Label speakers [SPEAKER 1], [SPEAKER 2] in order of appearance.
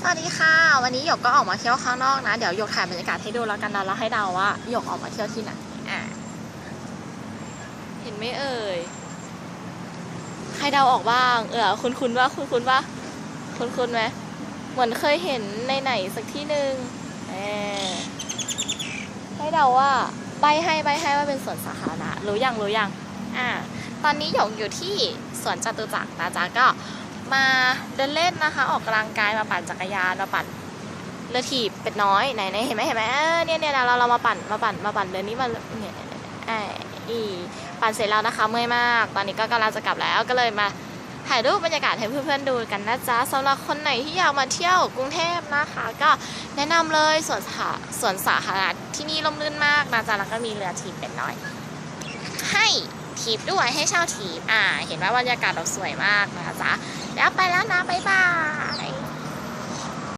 [SPEAKER 1] สวัสดีค่ะ วันนี้หยกก็ออกมาเที่ยวข้างนอกนะ เดี๋ยวหยกถ่ายบรรยากาศให้ดูแล้วกันนะแล้วให้เดาว่าหยกออกมาเที่ยวที่ไหนอะเห็นไหมเอ่ยให้เดาออกบ้าง เออคุณคุณว่าคุณคุณว่าคุณคุณไหมเหมือนเคยเห็นในไหนสักที่หนึ่งเออให้เดาว่าใบให้ใบให้ว่าเป็นสวนสาธารณะรู้ยังรู้ยังอ่าตอนนี้หยกอยู่ที่สวนจตุจักรนะจ๊ะก็ มาเดินเล่นนะคะ ออกกำลังกายมาปั่นจักรยานมาปั่นเรือถีบเป็ดน้อยไหนไหนเห็นไหมเห็นไหมเนี่ยเนี่ยเราเรามาปั่นมาปั่นมาปั่นเรือนนี้มาเนี่ยเนี่ยเนี่ยเอออีปั่นเสร็จแล้วนะคะเมื่อยมาก ตอนนี้ก็กำลังจะกลับแล้วก็เลยมาถ่ายรูปบรรยากาศให้เพื่อนๆดูกันนะจ๊ะสำหรับคนไหนที่อยากมาเที่ยวกรุงเทพนะคะ ก็แนะนำเลยสวนสาสวนสาธารณะที่นี่ร่มรื่นมากนะจ๊ะแล้วก็มีเรือถีบเป็ดน้อย ให้ทีปด้วยให้เช่าทีปอ่า เห็นว่าบรรยากาศเราสวยมากนะจ๊ะ แล้วไปแล้วนะบ๊ายบาย